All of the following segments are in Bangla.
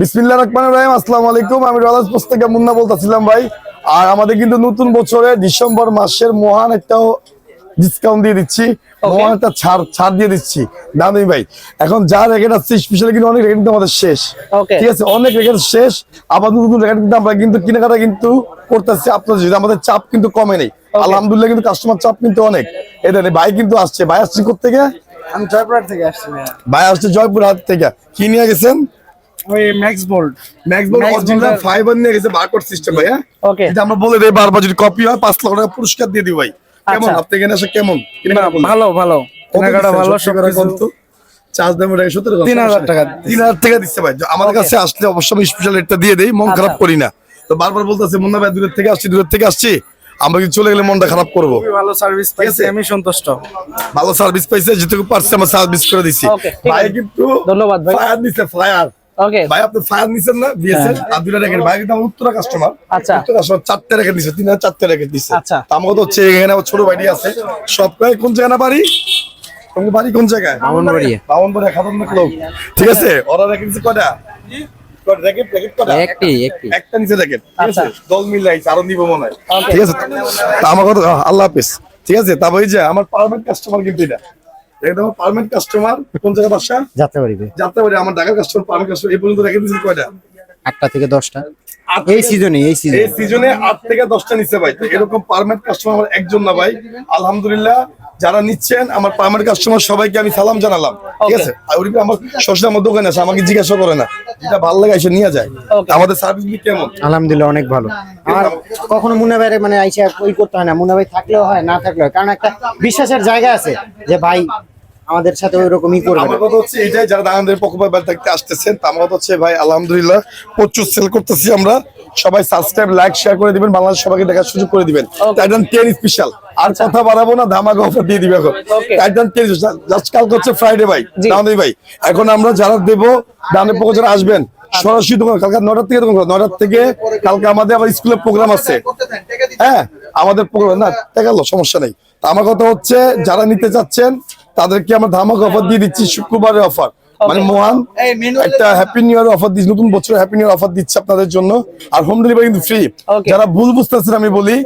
বিসমিল্লাহ রহমান রহিম আসসালামু আলাইকুম। আমি থেকে মুন্না বলতেছিলাম ভাই। আর আমাদের কিন্তু নতুন বছরে ডিসেম্বর মাসের মহান একটা ডিসকাউন্ট দিয়ে দিচ্ছি। মহান একটা ছাড় ছাড় দিয়ে দিচ্ছি। দামি ভাই। এখন যা রেকেট আছে স্পেশালি কিন্তু অনেক রেকেট কিন্তু আমাদের শেষ। ঠিক আছে অনেক রেকেট শেষ। আবার নতুন রেকেট কিন্তু আমরা কিন্তু কেনাকাটা কিন্তু করতেছি আপনাদের যদি আমাদের চাপ কিন্তু কমে নেই। আলহামদুলিল্লাহ কিন্তু কাস্টমার চাপ কিন্তু অনেক। এদের ভাই কিন্তু আসছে। ভাই আসছে থেকে আমি জয়পুরহাট থেকে আসছি ভাই আসছে জয়পুর হাট থেকে। কি নিয়ে গেছেন? ওই max bold Max original fibre নিয়ে গেছে বারকোড সিস্টেম ভাই হ্যাঁ Okay. এটা আমরা বলে দেই বারবার যদি কপি হয় লাখ টাকা পুরস্কার দিয়ে দিই ভাই। কেমন? আচ্ছা। আপনি এখানে এসে কেমন? ভালো ভালো। কেনাকাটা ভালো সবকিছু চার্জ দেবো সতেরো তিন হাজার টাকা তিন হাজার টাকা দিচ্ছে ভাই। আমাদের কাছে আসলে অবশ্যই আমি স্পেশাল রেটটা দিয়ে দেই মন খারাপ করি না। তো বারবার বলতেছে মুন্না ভাই দূরের থেকে আসছি দূরের থেকে আসছি। আমরা কি চলে গেলে মনটা খারাপ করব। ভালো সার্ভিস? পাইছি আমি সন্তুষ্ট। ভালো সার্ভিস পাইছে যেটুকু পারছে আমরা সার্ভিস করে দিছি ভাই কিন্তু ধন্যবাদ ভাই। ফায়ার দিচ্ছে ফায়ার ওকে ভাই আপনি ফায়ার নিছেন না? দিয়েছেন আর দুইটা রেখে ভাই কিন্তু আমার উত্তরা কাস্টমার আচ্ছা। উত্তরা কাস্টমার চারটে রেখে দিছে তিন হাজার চারটে রেখে দিছে। আচ্ছা। তা আমাকে তো হচ্ছে এখানে আমার ছোট ভাইটি আছে। সব কয় কোন জায়গা না বাড়ি? তোমার বাড়ি কোন জায়গায়? খাতারনাক লোক। ঠিক আছে? ওরা রেখে দিছে কয়টা? একটি একটি। একটা নিচে ঠিক আচ্ছা। দল মিলাইছে আরও মনে হয়। ঠিক আছে? তা আমার কথা আল্লাহ হাফেজ। ঠিক আছে? তা ওই যে আমার পার্মানেন্ট কাস্টমার কিন্তু এটা। এটা আমার পার্মানেন্ট কাস্টমার কোন জায়গায় বাসা? যাত্রাবাড়িতে যাত্রাবাড়ি আমার ঢাকার কাস্টমার পার্মানেন্ট কাস্টমার এই পর্যন্ত রেখে দিয়েছে কয়টা? আটটা থেকে দশটা। এই সিজনে এই এই সিজনে আট থেকে দশটা নিচ্ছে ভাই। এরকম পার্মানেন্ট কাস্টমার আমার একজন না ভাই। আলহামদুলিল্লাহ যারা নিচ্ছেন আমার পার্মানেন্ট কাস্টমার সবাইকে আমি সালাম জানালাম। ঠিক আছে? আর আমার সরাসরি আমার দোকানে আছে আমাকে জিজ্ঞাসা করে না। যেটা ভালো লাগে এসে নিয়ে যায়। আমাদের সার্ভিস কেমন? আলহামদুলিল্লাহ অনেক ভালো। আর কখনো মুন্না ভাইয়ের মানে আইসা ওই করতে হয় না। মুন্না ভাই থাকলেও হয় না থাকলেও হয়। কারণ একটা বিশ্বাসের জায়গা আছে যে ভাই আমাদের সাথে ওই রকমই করবে। আমার কথা হচ্ছে এটাই যারা দানাদের পক্ষ বাড়ি থাকতে আসতেছেন তা আমার কথা হচ্ছে ভাই আলহামদুলিল্লাহ প্রচুর সেল করতেছি আমরা। সবাই সাবস্ক্রাইব লাইক শেয়ার করে দিবেন বাংলাদেশ সবাইকে দেখার সুযোগ করে দিবেন। টাইটান টেন স্পেশাল আর কথা বাড়াবো না ধামাকা অফার দিয়ে দিবে এখন। টাইটান টেন জাস্ট কালকে হচ্ছে ফ্রাইডে ভাই। জি। দানাদি ভাই। এখন আমরা যারা দেবো দানের পক্ষ যারা আসবেন সরাসরি দোকান কালকে নটার থেকে দোকান নটার থেকে কালকে আমাদের আবার স্কুলের প্রোগ্রাম আছে। হ্যাঁ আমাদের প্রোগ্রাম না দেখাল সমস্যা নেই। আমার কথা হচ্ছে যারা নিতে চাচ্ছেন তাদেরকে আমরা ধামাক অফার দিয়ে দিচ্ছি শুক্রবারের অফার মানে মহান একটা হ্যাপি নিউ ইয়ার অফার দিচ্ছি নতুন বছর হ্যাপি নিউ ইয়ার অফার দিচ্ছে আপনাদের জন্য। আর হোম ডেলিভারি কিন্তু ফ্রি যারা ভুল বুঝতেছেন আমি বলি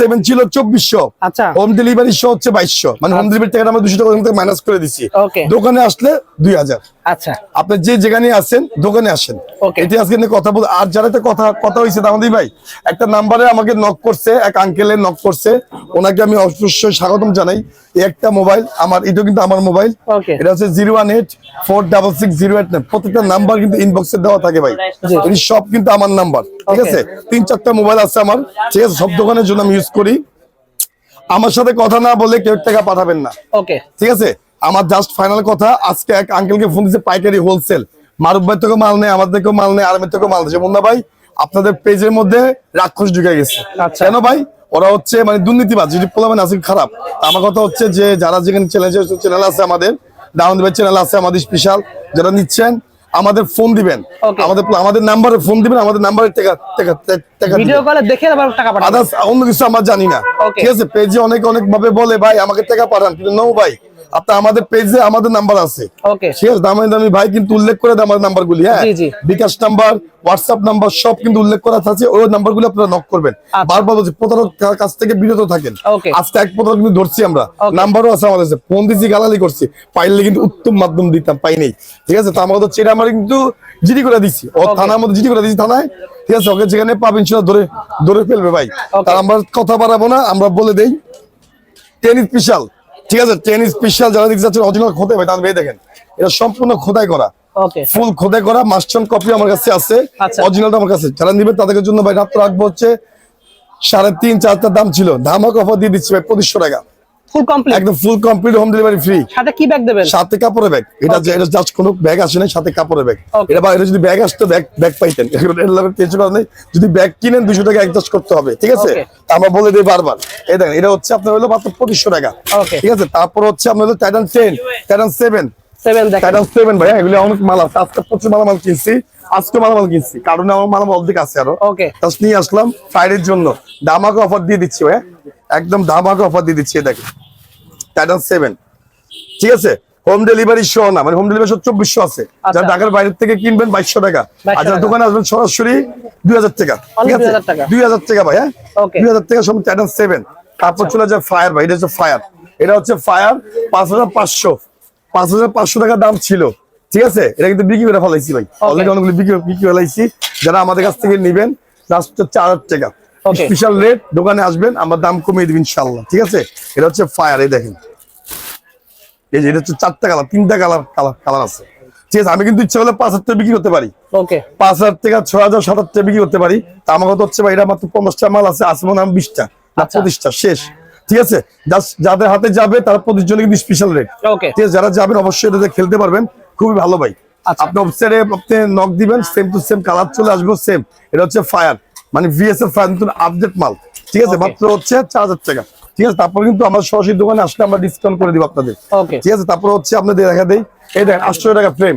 সেভেন ছিল চব্বিশশো। হোম ডেলিভারি শো হচ্ছে বাইশশো। মানে হোম ডেলিভারি টাকাটা আমরা দুশো টাকা থেকে মাইনাস করে দিচ্ছি। দোকানে আসলে দুই হাজার। আচ্ছা। আপনি যে যেখানে আসেন দোকানে আসেন. এটি আজকে কথা বল আর যারা একটা কথা কথা হয়েছে দামাদি ভাই একটা নাম্বারে আমাকে নক করছে এক আঙ্কেলে নক করছে। ওনাকে আমি অবশ্যই স্বাগতম জানাই। একটা মোবাইল আমার এটা কিন্তু আমার মোবাইল। এটা হচ্ছে zero one eight four double six zero eight nine. প্রত্যেকটা নাম্বার কিন্তু ইনবক্সে দেওয়া থাকে ভাই। সব কিন্তু আমার নাম্বার ঠিক আছে? তিন চারটা মোবাইল আছে আমার ঠিক আছে? সব দোকানের জন্য আমি ইউজ করি। আমার সাথে কথা না বলে কেউ টাকা পাঠাবেন না। ওকে ঠিক আছে? আমার জাস্ট ফাইনাল কথা আজকে এক আঙ্কেলকে ফোন দিচ্ছে পাইকারি হোলসেল মারুফ ভাই থেকে মাল নেই আমাদের থেকেও মাল নেই আর্মের থেকেও মাল দিচ্ছে মুন্না ভাই আপনাদের পেজের মধ্যে রাক্ষস ঢুকে গেছে। আচ্ছা। কেন ভাই? ওরা হচ্ছে মানে দুর্নীতিবাজ যদি পোলাবেন আছে খারাপ। আমার কথা হচ্ছে যে যারা যেখানে চ্যানেল চ্যানেল আছে আমাদের ডাউন দিবেন চ্যানেল আছে আমাদের স্পেশাল যারা নিচ্ছেন আমাদের ফোন দিবেন। আমাদের আমাদের নাম্বারে ফোন দিবেন আমাদের নাম্বারে টাকা টাকা টাকা ভিডিও। কলে দেখে আবার টাকা পাঠাবো আদার্স অন্য কিছু আমরা জানি না। ঠিক আছে পেজে অনেক অনেক ভাবে বলে ভাই আমাকে টাকা পাঠান। কিন্তু নো ভাই। আপনার আমাদের পেজে আমাদের নাম্বার আছে। আছে দামি দামি ভাই কিন্তু উল্লেখ করে দেয় আমাদের নাম্বার গুলি হ্যাঁ। বিকাশ নাম্বার হোয়াটসঅ্যাপ নাম্বার সব কিন্তু উল্লেখ করা আছে ওই নাম্বারগুলো আপনারা নক করবেন। আচ্ছা। বারবার বলছি প্রতারক কাছ থেকে বিরত থাকেন? আজকে এক প্রতারক কিন্তু ধরছি আমরা। নাম্বারও আছে আমাদের কাছে ফোন দিছি গালালি করছি পাইলে কিন্তু উত্তম মাধ্যম দিতাম পাই নাই। ঠিক আছে তো আমাকে তো চেরা আমরা কিন্তু জিডি করে দিছি। ও থানার মধ্যে জিডি করে দিছি থানায়। ঠিক আছে ওকে যেখানে পাবেন সেটা ধরে ধরে ফেলবে ভাই. তার আমরা কথা বাড়াবো না আমরা বলে দেই টেন স্পেশাল ঠিক আছে টেন স্পেশাল যারা দেখতে যাচ্ছেন অরিজিনাল খোদাই ভাই তাহলে দেখেন। এটা সম্পূর্ণ খোদাই করা। ফুল খোদাই করা মাস্টার কপি আমার কাছে আছে আচ্ছা। অরিজিনালটা আমার কাছে। যারা নিবে তাদের জন্য ভাই রাত্র রাখব হচ্ছে সাড়ে তিন চারটার দাম ছিল। ধামাক অফার দিয়ে দিচ্ছি ভাই পঁচিশশো টাকা। ফুল কমপ্লিট একদম full complete home delivery free সাথে কি ব্যাগ দেবেন? সাথে কাপড়ের ব্যাগ এটা এটা জাস্ট কোনো ব্যাগ আসে না সাথে কাপড়ের ব্যাগ এটা বা এটা যদি ব্যাগ আসতো ব্যাগ ব্যাগ পাইতেন। টেনশন করার নেই। যদি ব্যাগ কিনেন দুশো টাকা অ্যাডজাস্ট করতে হবে ঠিক আছে? আমরা বলে দিই বারবার। এই দেখেন এটা হচ্ছে আপনার হলো মাত্র পঁচিশশো টাকা। ঠিক আছে? তারপর হচ্ছে আপনার হলো Titan ten Titan seven seven ভাই এগুলো অনেক মাল আছে। আজকে প্রচুর মালামাল কিনছি। আজকে মালামাল কিনছি। কারণ আমার মালামাল অর্ধেক আছে আরও। নিয়ে আসলাম ফ্রাইডের জন্য। দামাকে অফার দিয়ে দিচ্ছি ভাই। একদম দামাকে অফার দিয়ে দিচ্ছি দেখেন। টাইটান সেভেন ঠিক আছে? হোম ডেলিভারি সহ না মানে হোম ডেলিভারি চব্বিশশো আছে। আচ্ছা। যারা ঢাকার বাইরে থেকে কিনবেন বাইশশো টাকা। আর যারা দোকানে আসবেন সরাসরি দুই হাজার টাকা। ঠিক আছে? দুই হাজার টাকা। ভাই হ্যাঁ? দুই হাজার টাকা সব টাইটান সেভেন তারপর চলে যায় ফায়ার ভাই এটা হচ্ছে ফায়ার এটা হচ্ছে ফায়ার পাঁচ হাজার পাঁচশো। পাঁচ হাজার পাঁচশো টাকা দাম ছিল। ঠিক আছে? এটা কিন্তু বিক্রি করে ফেলাইছি ভাই। অলরেডি অনেকগুলো বিক্রি বিক্রি ফেলাইছি। যারা আমাদের কাছ থেকে নিবেন লাস্ট চার হাজার টাকা. স্পেশাল রেট দোকানে আসবেন আমার দাম কমিয়ে দিবেন ইনশাল্লাহ ঠিক আছে? এটা হচ্ছে ফায়ার এই দেখেন। এই যে এটা হচ্ছে চারটা কালার তিনটা কালার কালার কালার আছে। ঠিক আছে আমি কিন্তু ইচ্ছা করলে পাঁচ হাজার বিক্রি করতে পারি। পাঁচ হাজার টাকা ছ হাজার সাত হাজার বিক্রি করতে পারি। আমার কথা হচ্ছে ভাই এটা মাত্র পঞ্চাশটা মাল আছে আছে মনে বিশটা না আচ্ছা। পঁচিশটা শেষ। ঠিক আছে? যাদের হাতে যাবে তারা প্রতির জন্য কিন্তু স্পেশাল রেট ঠিক আছে যারা যাবেন অবশ্যই এটাতে খেলতে পারবেন। খুবই ভালো ভাই। আচ্ছা। আপনি ওয়েবসাইটে আপনি নক দিবেন সেম টু সেম কালার চলে আসবে সেম এটা হচ্ছে ফায়ার মানে ভিএস এর নতুন আপডেট মাল। ঠিক আছে. মাত্র হচ্ছে চার হাজার টাকা। ঠিক আছে তারপর কিন্তু আমার সরাসরি দোকানে আসলে আমরা ডিসকাউন্ট করে দিব আপনাদের। ঠিক আছে তারপর হচ্ছে আপনাদের দেখা দেই। এই দেখেন আটশো টাকা ফ্রেম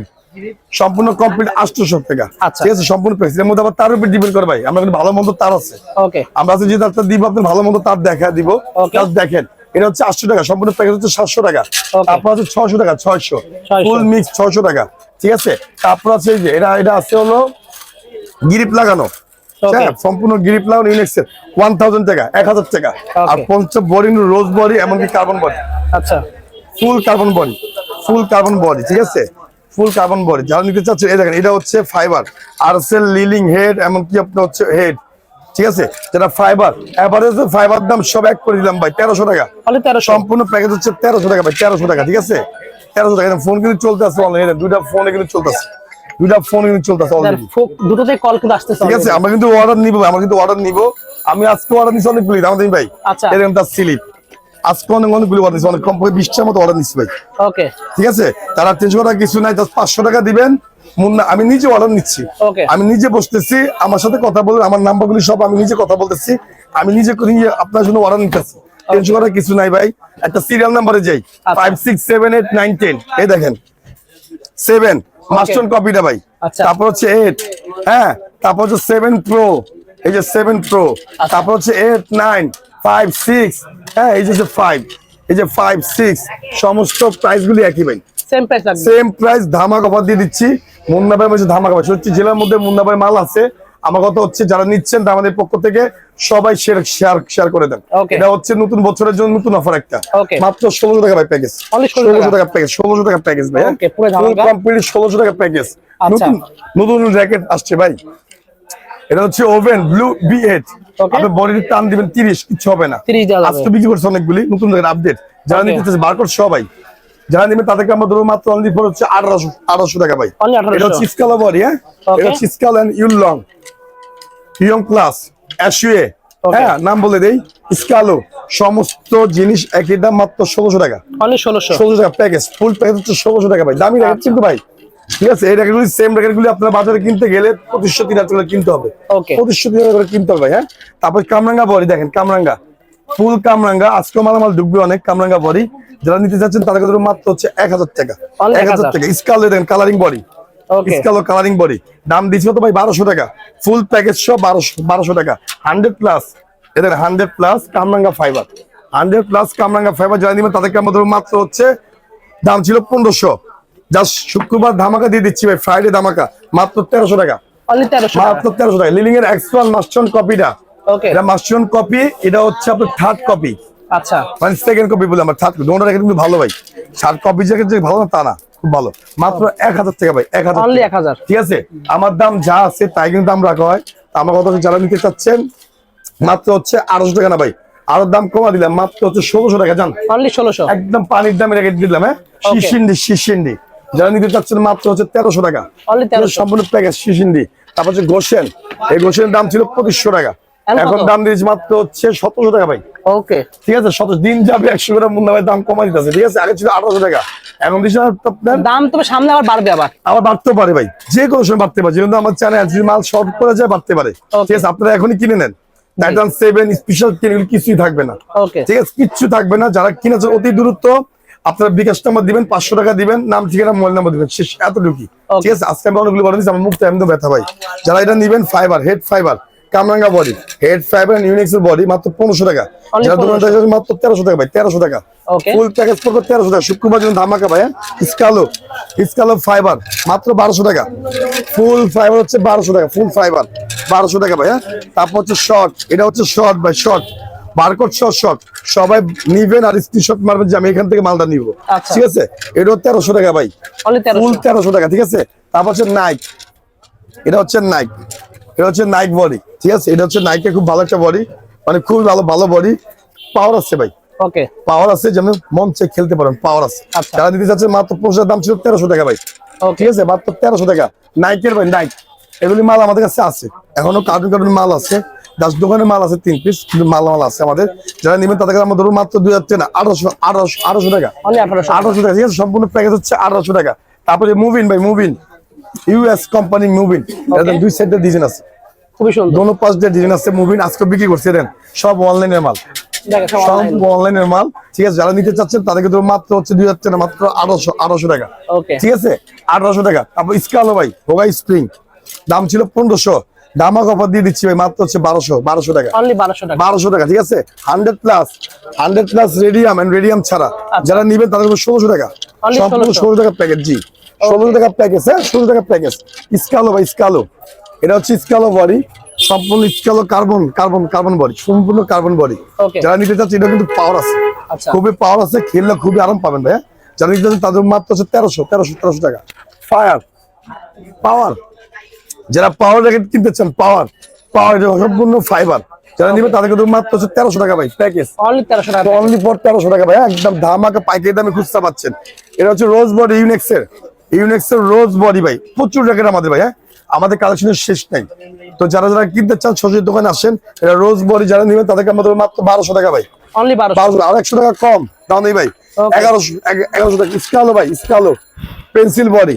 সম্পূর্ণ কমপ্লিট আটশোশো টাকা। আচ্ছা। ঠিক আছে সম্পূর্ণ প্রাইস এর মধ্যে আবার তার উপর ডিপেন্ড করে ভাই। আমরা কিন্তু ভালো মন্দ তার আছে। আমরা যে তারটা দিব আপনি ভালো মন্দ তার দেখা দিব. দেখেন এটা হচ্ছে আটশো টাকা। সম্পূর্ণ প্যাকেজ হচ্ছে সাতশো টাকা. তারপর হচ্ছে ছশো টাকা ছয়শো। ফুল মিক্স ছয়শো টাকা। ঠিক আছে? তারপর আছে এই যে এটা এটা আছে হলো গিরিপ লাগানো. হ্যাঁ, সম্পূর্ণ গিরিপ ইউনিক্সের ওয়ান থাউজেন্ড টাকা এক হাজার টাকা। আর. পঞ্চ বডি রোজ বডি এমনকি কার্বন বডি। আচ্ছা। Full carbon body full carbon body ঠিক আছে? ফুল কার্বন বডি যারা নিতে চাচ্ছে এই দেখেন এটা হচ্ছে ফাইবার আরসেল লিলিং হেড এমনকি আপনার হচ্ছে হেড ঠিক আছে? যেটা ফাইবার এভারেজ ফাইবার দাম সব এক করে দিলাম ভাই তেরোশো টাকা। সম্পূর্ণ প্যাকেজ হচ্ছে তেরোশো টাকা ভাই তেরোশো টাকা ঠিক আছে? তেরোশো টাকা ফোন কিন্তু চলতে আছে অনলাইনে দুইটা ফোনে কিন্তু চলতেছে দুইটা ফোন কিন্তু চলতেছে অলরেডি দুটোতে কল কিন্তু আসতেছে ঠিক আছে আমরা কিন্তু অর্ডার নিবো আমরা কিন্তু অর্ডার নিবো। আমি আজকে অর্ডার নিচ্ছি অনেকগুলি আমাদের ভাই? আচ্ছা। এরকম তার স্লিপ আজকে অনেক অনেকগুলি অর্ডার নিচ্ছি অনেক কম করে বিশটার মতো অর্ডার নিচ্ছি ভাই। ওকে ঠিক আছে? তারা তিনশো টাকা কিছু নাই জাস্ট পাঁচশো টাকা দিবেন। মুন্না আমি নিজে অর্ডার নিচ্ছি। আমি নিজে বসতেছি আমার সাথে কথা বলে আমার নাম্বারগুলি সব আমি নিজে কথা বলতেছি। আমি নিজে আপনার জন্য অর্ডার নিতেছি। তিনশো করার কিছু নাই ভাই। একটা সিরিয়াল নাম্বারে যাই। Five six seven eight nine ten এই দেখেন। সেভেন মাস্টন কপিটা ভাই। আচ্ছা। তারপর হচ্ছে এইট হ্যাঁ তারপর হচ্ছে সেভেন প্রো এই যে সেভেন প্রো আচ্ছা। তারপর হচ্ছে এইট নাইন ফাইভ সিক্স হ্যাঁ এই যে ফাইভ এই যে ফাইভ সিক্স সমস্ত প্রাইস গুলি একই ভাই। সেম প্রাইস ধামাক অফার দিয়ে দিচ্ছি। মুন্না ভাই বলছে ধামাক অফার সত্যি জেলার মধ্যে মুন্না ভাই মাল আছে। আমার কথা হচ্ছে যারা নিচ্ছেন তা আমাদের পক্ষ থেকে সবাই শেয়ার শেয়ার শেয়ার করে দেন। এটা হচ্ছে নতুন বছরের জন্য নতুন অফার একটা। মাত্র ষোলোশো টাকা ভাই প্যাকেজ ষোলোশো টাকা। প্যাকেজ ষোলোশো টাকা প্যাকেজ ভাই। কমপ্লিট ষোলোশো টাকা প্যাকেজ আচ্ছা। নতুন নতুন র্যাকেট আসছে ভাই। এটা হচ্ছে ওভেন ব্লু বি এইট আপনি বডির টান দিবেন তিরিশ কিছু হবে না। 30 দেওয়া যাবে। আজকে বিক্রি করছে অনেকগুলি নতুন আপডেট যারা. নিতে চাচ্ছে বারকোড সবাই যারা নিবে তাদেরকে আমরা ধরবো মাত্র অনলি ফর হচ্ছে আঠারোশো আঠারোশো টাকা ভাই। এটা হচ্ছে স্কালো বডি হ্যাঁ? এটা হচ্ছে স্কাল এন্ড ইউল লং ইয়ং প্লাস অ্যাশুয়ে হ্যাঁ নাম বলে দেই স্কালো সমস্ত জিনিস একই দাম মাত্র ষোলোশো টাকা। ষোলোশো। ষোলোশো টাকা প্যাকেজ ফুল প্যাকেজ হচ্ছে ষোলোশো টাকা ভাই। দামি র্যাকেট কিন্তু ভাই। ঠিক আছে এই র্যাকেটগুলি সেম র্যাকেটগুলি আপনার বাজারে কিনতে গেলে পঁচিশশো তিন হাজার করে কিনতে হবে. পঁচিশশো তিন হাজার করে কিনতে হবে ভাই হ্যাঁ? তারপর কামরাঙ্গা বড়ি দেখেন কামরাঙ্গা। ফুল কামরাঙ্গা আজকে মালামাল ডুববে অনেক কামরাঙ্গা বড়ি। যারা নিতে চাচ্ছেন তাদের কাছে মাত্র হচ্ছে এক হাজার টাকা। এক হাজার টাকা। স্কাল দেখেন কালারিং বডি। স্কালো কালারিং বডি দাম দিচ্ছি তো ভাই বারোশো টাকা। ফুল প্যাকেজ সব বারোশো বারোশো টাকা। হান্ড্রেড প্লাস এদের হান্ড্রেড প্লাস কামরাঙ্গা ফাইবার হান্ড্রেড প্লাস কামরাঙ্গা ফাইবার যারা নিবেন তাদেরকে আমাদের মাত্র হচ্ছে দাম ছিল পনেরোশো। শুক্রবার ধামাকা দিয়ে দিচ্ছি ভাই ফ্রাইডে ধামাকা। মাত্র তেরোশো টাকা। মাত্র তেরোশো টাকা। লিলিং এর এক্সপাল মাস্টন কপিটা ওকে এটা মাস্টন কপি এটা হচ্ছে আপনার থার্ড কপি আচ্ছা। মানে সেকেন্ড কপি বলে আমার থার্ড কপি কিন্তু ভালো ভাই। থার্ড কপি যে ভালো না তা না। খুব ভালো। মাত্র এক হাজার টাকা ভাই এক হাজার এক হাজার। ঠিক আছে? আমার দাম যা আছে তাই কিন্তু দাম রাখা হয়। আমার কথা যারা নিতে চাচ্ছেন মাত্র হচ্ছে আড়াইশো টাকা না ভাই। আরও দাম কমা দিলাম মাত্র হচ্ছে ষোলোশো টাকা জান। ষোলোশো। একদম পানির দামে রেখে দিলাম হ্যাঁ. শিশিন্ডি শিশিন্ডি যারা নিতে চাচ্ছেন মাত্র হচ্ছে তেরোশো টাকা। Only 1300 সম্পূর্ণ প্যাকেজ শিশিন্ডি তারপর হচ্ছে গোসেন। এই গোসেনের দাম ছিল পঁচিশশো টাকা। এখন দাম দিয়েছি মাত্র হচ্ছে সতেরোশো টাকা ভাই। ওকে। ঠিক আছে শত দিন যাবে একশো করে মুন্না ভাই দাম কমা দিতেছে ঠিক আছে? আগে ছিল আঠারোশো টাকা এখন দিচ্ছে আপনার দাম তো সামনে আবার বাড়বে আবার। আবার বাড়তে পারে ভাই যে কোনো সময় বাড়তে পারে যেহেতু আমার চ্যানেল যদি মাল শর্ট করে যায় বাড়তে পারে। ঠিক আছে আপনারা এখনই কিনে নেন। টাইটান সেভেন স্পেশাল কিছুই থাকবে না। ঠিক আছে কিচ্ছু থাকবে না যারা কিনেছেন অতি দূরত্ব আপনারা বিকাশ নাম্বার দিবেন পাঁচশো টাকা দিবেন নাম ঠিকানা মোবাইল নাম্বার দিবেন শেষ Okay. ঠিক আছে আজকে আমি অনেকগুলো বলে দিচ্ছি আমার মুখটা একদম ব্যথা ভাই। যারা এটা নিবেন ফাইবার হেড ফাইবার কামরাঙ্গা বডি হেড ফাইবার ইউনিক্স এর বডি মাত্র পনেরোশো টাকা। যারা দোকানে 1500 থাকে মাত্র তেরোশো টাকা ভাই তেরোশো টাকা. ফুল প্যাকেজ পড়বে তেরোশো টাকা। শুক্রবার জন্য ধামাকা ভাই স্কালো স্কালো ফাইবার মাত্র বারোশো টাকা। ফুল ফাইবার হচ্ছে বারোশো টাকা ফুল ফাইবার বারোশো টাকা ভাই হ্যাঁ? তারপর হচ্ছে শর্ট এটা হচ্ছে শর্ট ভাই শর্ট বারকোড শর্ট শর্ট সবাই নিবেন আর স্ক্রিনশট মারবেন যে আমি এখান থেকে মালটা নিব। আচ্ছা। ঠিক আছে? এটাও তেরোশো টাকা ভাই। ফুল তেরোশো। টাকা ঠিক আছে? তারপর হচ্ছে নাইক এটা হচ্ছে নাইক এটা হচ্ছে নাইক বডি ঠিক আছে? এটা হচ্ছে নাইকের খুব ভালো একটা বডি মানে খুবই ভালো ভালো বডি পাওয়ার আছে ভাই। ওকে পাওয়ার আছে যেন মঞ্চে খেলতে পারেন পাওয়ার আছে। আচ্ছা। যারা দিতে চাচ্ছে মাত্র পয়সার দাম ছিল তেরোশো টাকা ভাই। ঠিক আছে? মাত্র তেরোশো টাকা। নাইকের ভাই নাইক এগুলি মাল আমাদের কাছে আছে। এখনও কার্টুন কার্টুন মাল আছে। দাস দোকানে মাল আছে তিন পিস কিন্তু মাল মাল আছে আমাদের। যারা নেবেন তাদের আমরা ধরুন মাত্র দুই হাজার টাকা আঠারোশো আঠারোশো আঠারোশো টাকা। আঠারোশো আঠারোশো টাকা ঠিক আছে? সম্পূর্ণ প্যাকেজ হচ্ছে আঠারোশো টাকা। তারপরে মুভিন ভাই মুভিন ইউএস কোম্পানি মুভিন দুই সাইডের ডিজাইন আছে। খুবই সুন্দর। দোনো পাঁচ দিয়ে ডিজাইন আছে মুভিন আজকে বিক্রি করছে দেন সব অনলাইনের মাল। সব অনলাইনের মাল। ঠিক আছে যারা নিতে চাচ্ছেন তাদেরকে তো মাত্র হচ্ছে দুই হাজার টাকা মাত্র আঠারোশো আঠারোশো টাকা। ওকে। ঠিক আছে আঠারোশো টাকা। তারপর স্কালো ভাই হোগাই স্প্রিং দাম ছিল পনেরোশো। দামাক অফার দিয়ে দিচ্ছি ভাই মাত্র হচ্ছে বারোশো বারোশো টাকা। বারোশো টাকা। ঠিক আছে? Hundred plus hundred plus radium and radium ছাড়া। যারা নিবেন তাদের ষোলোশো টাকা। আচ্ছা। সম্পূর্ণ 1600 ষোলো টাকা প্যাকেজ জি। ষোলো টাকা প্যাকেজ হ্যাঁ? টাকা প্যাকেজ স্কালো ভাই স্কালো। এটা হচ্ছে স্কালো বডি সম্পূর্ণ স্কালো কার্বন কার্বন কার্বন বডি সম্পূর্ণ কার্বন বডি। যারা নিতে চাচ্ছে এটা কিন্তু পাওয়ার আছে। আচ্ছা। খুবই পাওয়ার আছে খেললে খুবই আরাম পাবেন ভাই হ্যাঁ? যারা নিতে চাচ্ছেন তাদের মাত্র হচ্ছে তেরোশো তেরোশো তেরোশো টাকা। ফায়ার পাওয়ার যারা পাওয়ার র্যাকেট কিনতে চান পাওয়ার পাওয়ার সম্পূর্ণ ফাইবার যারা নিবে তাদেরকে তো মাত্র হচ্ছে তেরোশো টাকা ভাই প্যাকেজ অনলি ফর তেরোশো টাকা ভাই একদম ধামাকা পাইকারি দামে খুচরা পাচ্ছেন। এটা হচ্ছে রোজ বডি ইউনেক্স এর ইউনেক্স এর রোজ বডি ভাই প্রচুর র্যাকেট আমাদের ভাই হ্যাঁ? আমাদের কালেকশনের শেষ নাই। তো যারা যারা কিনতে চান সরাসরি দোকানে আসেন এটা রোজ বডি যারা নিবেন তাদেরকে আমাদের মাত্র বারোশো টাকা ভাই। অনলি বারোশো। বারোশো আর একশো টাকা কম দাও নেই ভাই। এগারোশো এগ- এগারোশো টাকা স্কালো ভাই স্কালো পেন্সিল বডি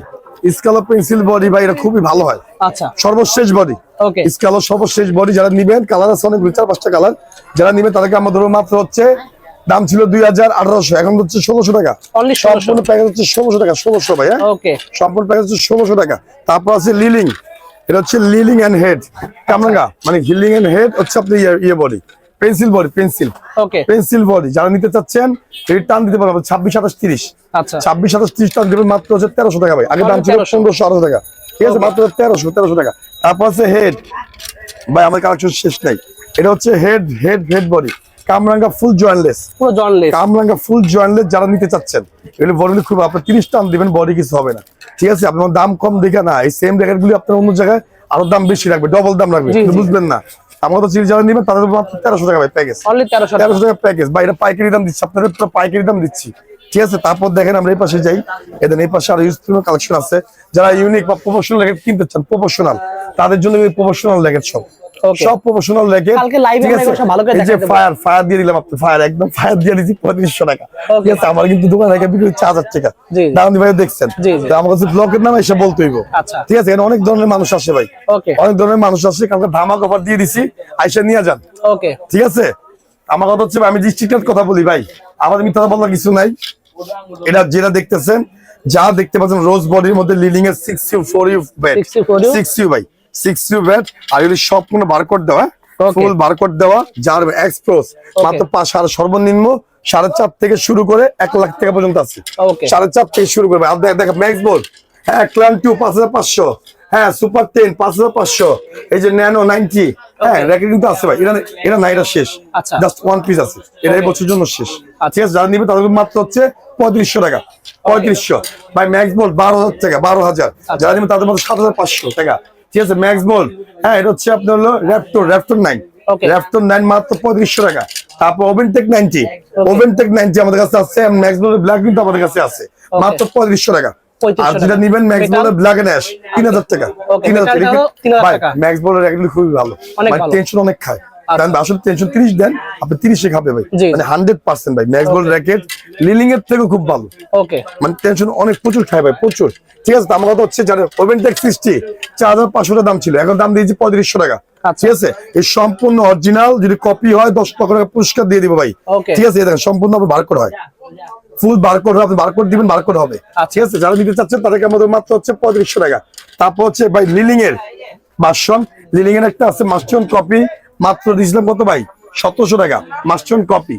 স্কালো পেন্সিল বডি ভাই এটা খুবই ভালো হয়। আচ্ছা। সর্বশেষ বডি ওকে স্কালো সর্বশেষ বডি যারা নিবেন কালার আছে অনেক চার পাঁচটা কালার যারা নিবেন তাদেরকে আমার ধরো মাত্র হচ্ছে দাম ছিল দুই হাজার আঠারোশো এখন হচ্ছে ষোলোশো টাকা। সম্পূর্ণ প্যাকেজ হচ্ছে ষোলোশো টাকা ষোলোশো ভাই হ্যাঁ? সম্পূর্ণ প্যাকেজ হচ্ছে ষোলোশো টাকা। তারপর আছে লিলিং এটা হচ্ছে লিলিং এন্ড হেড কামরাঙ্গা মানে হিলিং এন্ড হেড হচ্ছে আপনি ইয়ে- body pencil body pencil okay pencil body যারা নিতে চাচ্ছেন টান দিতে পারবেন ছাব্বিশ সাতাশ তিরিশ। আচ্ছা। ছাব্বিশ সাতাশ তিরিশ টান দেবেন মাত্র হচ্ছে তেরোশো টাকা ভাই। আগে দাম ছিল পনেরোশো আঠারোশো টাকা। ঠিক আছে মাত্র তেরোশো তেরোশো টাকা। তারপর আছে হেড ভাই আমার কালেকশন শেষ নাই। এটা হচ্ছে হেড হেড হেড বডি কামরাঙ্গা ফুল জয়েন্টলেস পুরো জনলেস কামরাঙ্গা ফুল জয়েন্টলেস যারা নিতে চাচ্ছেন এগুলো বডি খুব আপনি তিরিশ টান দিবেন বডি কিছু হবে না। ঠিক আছে আপনার দাম কম দেখে না এই সেম জ্যাকেট গুলি আপনার অন্য জায়গায় আরও দাম বেশি রাখবে ডবল দাম রাখবে কিন্তু বুঝবেন না। আমার তো চিড় যারা নিবেন তাদের মাত্র তেরোশো টাকা ভাই প্যাকেজ অনলি তেরোশো টাকা। প্যাকেজ বা এটা পাইকারি দাম দিচ্ছি আপনাদের পুরো পাইকারি দাম দিচ্ছি। ঠিক আছে তারপর দেখেন আমরা এই পাশে যাই। এদের এই পাশে আরও ইউজফুল কালেকশন আছে। যারা ইউনিক বা প্রফেশনাল ল্যাকেট কিনতে চান প্রফেশনাল তাদের জন্য প্রফেশনাল ল্যাকেট সব. সব প্রফেশনাল ল্যাকেট কালকে আমরা সব ভালো করে দেখাতে পারব। ফায়ার ফায়ার দিয়ে দিলাম আপনি ফায়ার একদম ফায়ার দিয়ে দিচ্ছি পঁয়ত্রিশশো টাকা। ঠিক আছে? আমার কিন্তু দোকান থেকে বিক্রি হচ্ছে হাজার টাকা। দাম ভাই দেখছেন। জি, জি। তো আমার কাছে ব্লকের নামে এসে বলতে হইব। আচ্ছা। ঠিক আছে? এখানে অনেক ধরনের মানুষ আসে ভাই। অনেক ধরনের মানুষ আসে। কালকে ধামাক অফার দিয়ে দিছি। আইসা নিয়ে যান। ওকে ঠিক আছে? আমার কথা হচ্ছে আমি ডিস্ট্রিক্টের কথা বলি ভাই আমাদের মিথ্যা কথা বলার কিছু নাই। এটা যেটা দেখতেছেন যা দেখতে পাচ্ছেন রোজ বডির মধ্যে লিলিং এর six U four U bed six U ভাই। সিক্স ইউ বেড আর এগুলি সম্পূর্ণ বারকোড দেওয়া Okay. ফুল বারকোড দেওয়া যার এক্সপ্রেস মাত্র পাঁচ সাড়ে সর্বনিম্ন সাড়ে চার থেকে শুরু করে এক লাখ টাকা পর্যন্ত আছে। সাড়ে চার থেকে শুরু করবে। আর দেখ দেখ ম্যাক্স বল হ্যাঁ ক্লান টু পাঁচ হাজার পাঁচশো হ্যাঁ সুপার টেন পাঁচ হাজার পাঁচশো এই যে ন্যানো নাইনটি হ্যাঁ র্যাকেট কিন্তু আছে ভাই। এটা এটা না এটা শেষ। আচ্ছা। জাস্ট ওয়ান পিস আছে। এটা এই বছরের জন্য শেষ। ঠিক আছে যারা নিবে তাদের মাত্র হচ্ছে পঁয়ত্রিশশো টাকা। পঁয়ত্রিশশো। ভাই ম্যাক্স বারো হাজার টাকা বারো হাজার। যারা নিবে তাদের মধ্যে সাত হাজার পাঁচশো টাকা। ঠিক আছে ম্যাক্স বল হ্যাঁ এটা হচ্ছে আপনার হলো র্যাপটোর র্যাপটোর নাইন. র্যাপটোর নাইন মাত্র পঁয়ত্রিশশো টাকা। তারপর oven tech ninety oven tech ninety আমাদের কাছে আছে ম্যাক্স বল ব্ল্যাক কিন্তু আমাদের কাছে আছে। মাত্র পঁয়ত্রিশশো টাকা। আর যেটা নিবেন ম্যাক্স বলের ব্ল্যাক এন্ড অ্যাশ তিন হাজার টাকা। তিন হাজার metal টাকা। টাও 3000 ভাই টাকা। ম্যাক্স বলের খুবই ভালো। মানে ভালো। টেনশন অনেক খায়। আচ্ছা। কারণ আসলে টেনশন তিরিশ দেন আপনি তিরিশে খাবে ভাই। মানে হান্ড্রেড পার্সেন্ট ভাই ম্যাক্স বল র্যাকেট লিলিং এর থেকেও খুব ভালো। ওকে মানে টেনশন অনেক প্রচুর খায় ভাই প্রচুর। ঠিক আছে আমার কথা হচ্ছে যারা ওভেন সিক্সটি চার হাজার পাঁচশো টাকা দাম ছিল এখন দাম দিয়েছি পঁয়ত্রিশশো টাকা। আচ্ছা। ঠিক আছে এই সম্পূর্ণ অরিজিনাল যদি কপি হয় দশ লক্ষ টাকা পুরস্কার দিয়ে দিব ভাই। ঠিক আছে দেখেন সম্পূর্ণ আপনার বারকোড হয়। ফুল বারকোড হবে বারকোড দিবেন বারকোড হবে। আচ্ছা। ঠিক আছে যারা নিতে চাচ্ছেন তাদেরকে আমাদের মাত্র হচ্ছে পঁয়ত্রিশশো টাকা। তারপর হচ্ছে ভাই লিলিং এর বাসন লিলিং এর একটা আছে মাস্টন কপি মাত্র দিয়েছিলাম কত ভাই? সতেরোশো টাকা। মাস্টন কপি।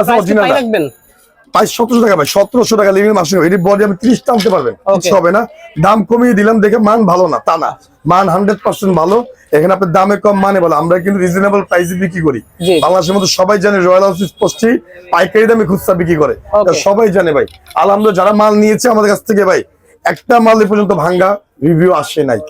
আছে অরিজিনাল সতেরোশো টাকা ভাই সতেরোশো টাকা লিলিং মাস্টন এটি বডি আমি ত্রিশ টানতে পারবেন হবে না। দাম কমিয়ে দিলাম দেখে মান ভালো না তা না। মান হান্ড্রেড পার্সেন্ট ভালো। এখানে আপনার দামে কম মানে আমরা কিন্তু রিজনেবল প্রাইসে বিক্রি করি। বাংলাদেশের মধ্যে সবাই জানে রয়্যাল হাউস পাইকারি দামে খুচরা বিক্রি করে। সবাই জানে ভাই। আলহামদুলিল্লাহ যারা মাল নিয়েছে আমাদের কাছ থেকে ভাই একটা মাল এ পর্যন্ত ভাঙ্গা। রিভিউ আসে নাই।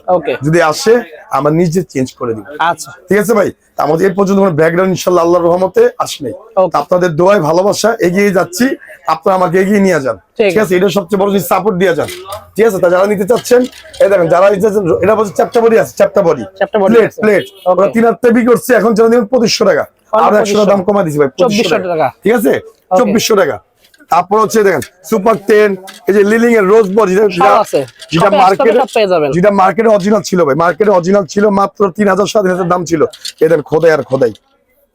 যদি আসে আমরা নিজে চেঞ্জ করে দিব। আচ্ছা। ঠিক আছে ভাই? আমাদের এর পর্যন্ত কোনো ব্যাকগ্রাউন্ড ইনশাল্লাহ আল্লাহর রহমতে আসে নাই। Okay. আপনাদের দোয়ায় ভালোবাসা এগিয়ে যাচ্ছি। আপনারা আমাকে এগিয়ে নিয়ে যান। ঠিক আছে। এটা সবচেয়ে বড় জিনিস সাপোর্ট দিয়ে যান। ঠিক আছে? তা যারা নিতে চাচ্ছেন এই দেখেন যারা নিতে চাচ্ছেন এটা বলছে চ্যাপ্টা বডি আছে চ্যাপ্টা বডি প্লেট প্লেট. ওরা তিন হাজার বিক্রি করছে এখন যারা নেবেন পঁচিশশো টাকা। আর একশো দাম 2500 কমা দিছি ভাই 2400 টাকা। ঠিক আছে? চব্বিশশো টাকা। তারপর হচ্ছে দেখেন সুপার টেন এই যে লিলিং এর রোজ বডি যেটা মার্কেটে। যেটা মার্কেটে অরিজিনাল ছিল ভাই। মার্কেটে অরিজিনাল ছিল মাত্র তিন হাজার সাত হাজার দাম ছিল। এদের খোদাই আর খোদাই।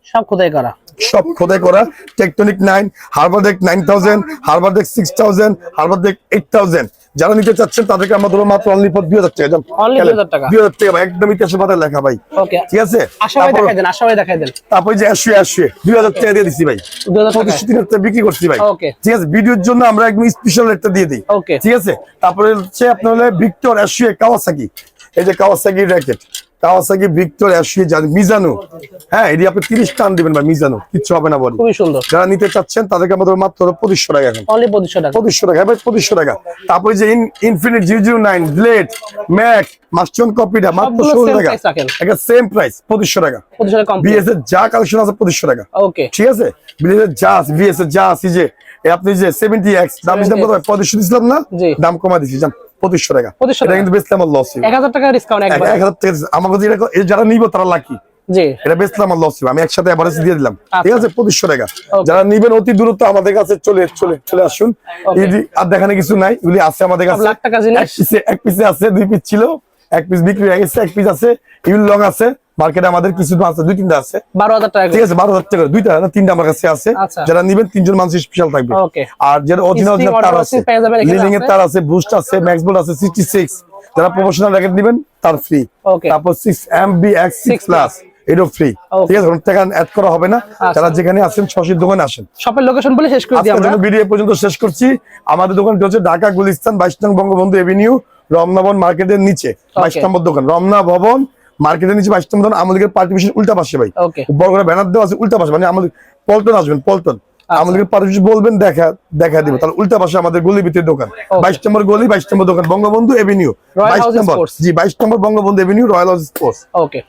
সব খোদাই করা। সব খোদাই করা। Tectonic nine harbour deck nine thousand harbour deck six thousand harbour deck eight thousand যারা নিতে চাচ্ছেন তাদেরকে আমরা ধরো মাত্র অনলি ফর দুই হাজার টাকা। Only 2000 টাকা। দুই হাজার টাকা ভাই, একদম ইতিহাসের পাতায় লেখা ভাই। ঠিক আছে? তারপর যে আসুয়ে আসুয়ে দুই হাজার টাকা দিয়ে দিছি ভাই। 2000 তিন হাজার বিক্রি করছি ভাই। ঠিক আছে? ভিডিওর জন্য আমরা একদম স্পেশাল রেটটা দিয়ে দিই। ঠিক আছে? তারপরে হচ্ছে আপনার হলে ভিক্টর অ্যাশুয়ে কাওয়াসাকি এই যে Kawasaki racket Kawasaki Victor Ashaway জানি মিজানো। হ্যাঁ এটি আপনি তিরিশ টান দিবেন মিজানো। কিচ্ছু হবে না বলি খুবই সুন্দর। যারা নিতে চাচ্ছেন তাদেরকে আমাদের মাত্র পঁচিশশো টাকা এখন। পঁচিশশো টাকা। পঁচিশশো টাকা এবার পঁচিশশো টাকা। তারপরে যে infinite zero zero nine blade Mac মাস্টন কপিটা মাত্র ষোলো টাকা। একটা সেম প্রাইস পঁচিশশো টাকা। পঁচিশশো টাকা কম বিএস এর যা কালেকশন আছে পঁচিশশো টাকা। ওকে ঠিক আছে? বিএস এর যা আছে বিএস এর যা আছে যে আপনি যে সেভেন্টি এক্স দাম? পঁচিশশো না? দাম কমা দিচ্ছি যান পঁচিশশো টাকা। এটা কিন্তু বেচলে আমার লস এক হাজার টাকা ডিসকাউন্ট এক হাজার টাকা আমাকে যারা নিব তারা লাকি এটা লস আমি একসাথে অ্যাভারেজ দিয়ে দিলাম। আচ্ছা। ঠিক আছে? পঁচিশশো টাকা। যারা নিবেন অতি দূরত্ব আমাদের কাছে চলে চলে চলে আসুন। এই আর দেখানো কিছু নাই। এগুলি আছে আমাদের কাছে। এক পিসে এক পিসে আছে দুই পিস ছিল। এক পিস বিক্রি হয়ে গেছে এক পিস আছে। ইউল লং আছে। মার্কেটে আমাদের কিছু আছে দুই তিনটা আছে। বারো হাজার টাকা ঠিক আছে বারো হাজার টাকা দুইটা না তিনটা আমার কাছে আছে। আচ্ছা। যারা নিবেন তিনজন মানুষ স্পেশাল থাকবে। আর যারা অরিজিনাল তার আছে। লিলিং এর তার আছে বুস্ট আছে ম্যাক্স বোল্ট আছে সিক্সটি সিক্স যারা প্রফেশনাল র্যাকেট নিবেন তার ফ্রি তারপর six M B X six plus এটাও ফ্রি ঠিক আছে কোনো টাকা অ্যাড করা হবে না। আচ্ছা। যারা যেখানে আসেন শশীর দোকানে আসেন। শপের লোকেশন বলে শেষ করে দিই আমরা। ভিডিও পর্যন্ত শেষ করছি। আমাদের দোকানটি হচ্ছে ঢাকা গুলিস্তান বাইশ নং বঙ্গবন্ধু এভিনিউ রমনা ভবন মার্কেটের নিচে। বাইশ নম্বর দোকান রমনা ভবন মার্কেটের নিচে বাইশ মতন আমাদের বিশেষ উল্টা পাশে ভাই। বড় করে ব্যানার দেওয়া আছে উল্টা পাশে মানে আমাদের পল্টন আসবেন পল্টন। আচ্ছা। আমাদেরকে পারমিশন বলবেন দেখা দেখা দিবে। তাহলে উল্টা পাশে আমাদের গলি ভিতরে দোকান। বাইশ নম্বর গলি বাইশ নম্বর দোকান বঙ্গবন্ধু এভিনিউ বাইশ নম্বর জি বাইশ নম্বর Bangabandhu avenue royal house sports okay